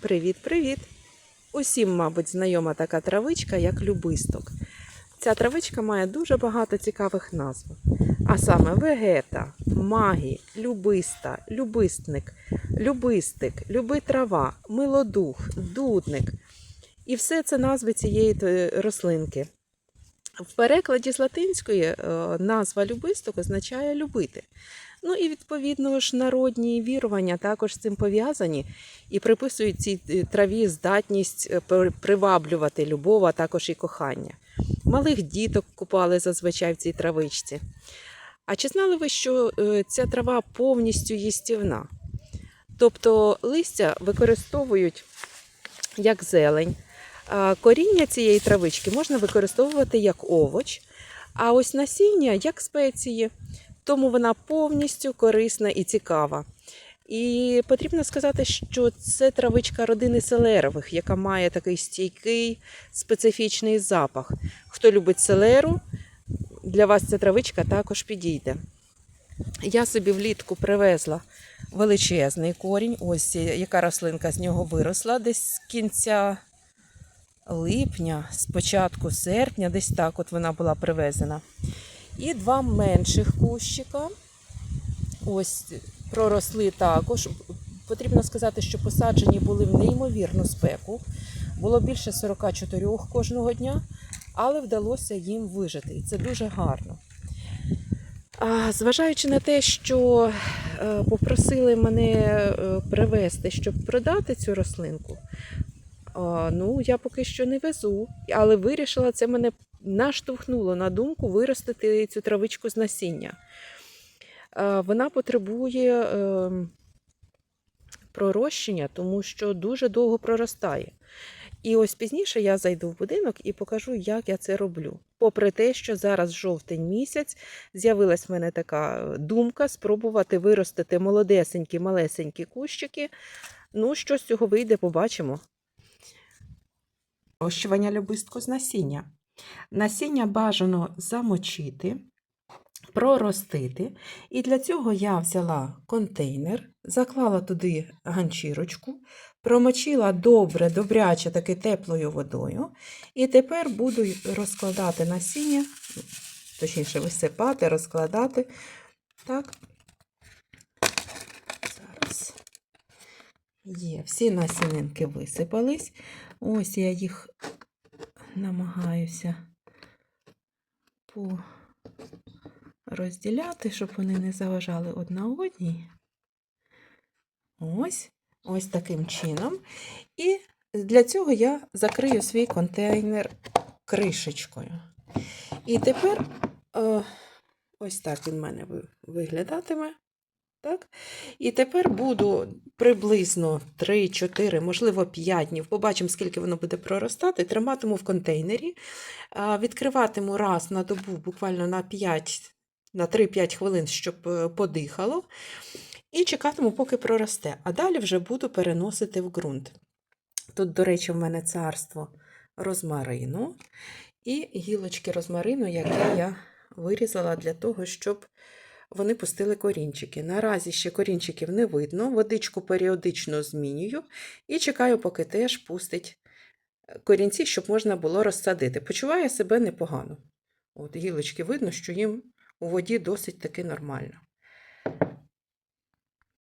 Привіт-привіт! Усім, мабуть, знайома така травичка, як любисток. Ця травичка має дуже багато цікавих назв. А саме вегета, магі, любиста, любистник, любистик, любитрава, милодух, дудник. І все це назви цієї рослинки. В перекладі з латинської е, назва любисток означає любити. Ну і відповідно ж народні вірування також з цим пов'язані і приписують цій е, траві здатність е, приваблювати любов, а також і кохання. Малих діток купали зазвичай в цій травичці. А чи знали ви, що е, ця трава повністю їстівна? Тобто листя використовують як зелень. Коріння цієї травички можна використовувати як овоч, а ось насіння як спеції. Тому вона повністю корисна і цікава. І потрібно сказати, що це травичка родини селерових, яка має такий стійкий специфічний запах. Хто любить селеру, для вас ця травичка також підійде. Я собі влітку привезла величезний корінь. Ось яка рослинка з нього виросла десь з кінця липня, з початку серпня, десь так от вона була привезена. І два менших кущика. Ось проросли також. Потрібно сказати, що посаджені були в неймовірну спеку. Було більше 44 кожного дня, але вдалося їм вижити. І це дуже гарно. А, зважаючи на те, що е, попросили мене е, привезти, щоб продати цю рослинку, ну, я поки що не везу, але вирішила, це мене наштовхнуло на думку виростити цю травичку з насіння. Е, Вона потребує е, пророщення, тому що дуже довго проростає. І ось пізніше я зайду в будинок і покажу, як я це роблю. Попри те, що зараз жовтень місяць, з'явилась в мене така думка спробувати виростити молодесенькі, малесенькі кущики. Ну, що з цього вийде, побачимо. Ощування любистку з насіння. Насіння бажано замочити, проростити. І для цього я взяла контейнер, заклала туди ганчірочку, промочила добре, добряче таки теплою водою. І тепер буду розкладати насіння, точніше, висипати, розкладати. Так. Зараз. Є, всі насінинки висипались. Ось я їх намагаюся розділяти, щоб вони не заважали одна одній. Ось, ось таким чином. І для цього я закрию свій контейнер кришечкою. І тепер е, ось так він в мене виглядатиме. Так? І тепер буду приблизно 3-4, можливо, 5 днів. Побачимо, скільки воно буде проростати. Триматиму в контейнері, відкриватиму раз на добу, буквально на 5, на 3-5 хвилин, щоб е, подихало. І чекатиму, поки проросте. А далі вже буду переносити в ґрунт. Тут, до речі, в мене царство розмарину і гілочки розмарину, які я вирізала для того, щоб вони пустили корінчики. Наразі ще корінчиків не видно, водичку періодично змінюю і чекаю, поки теж пустить корінці, щоб можна було розсадити. Почуваю себе непогано. От гілочки видно, що їм у воді досить таки нормально.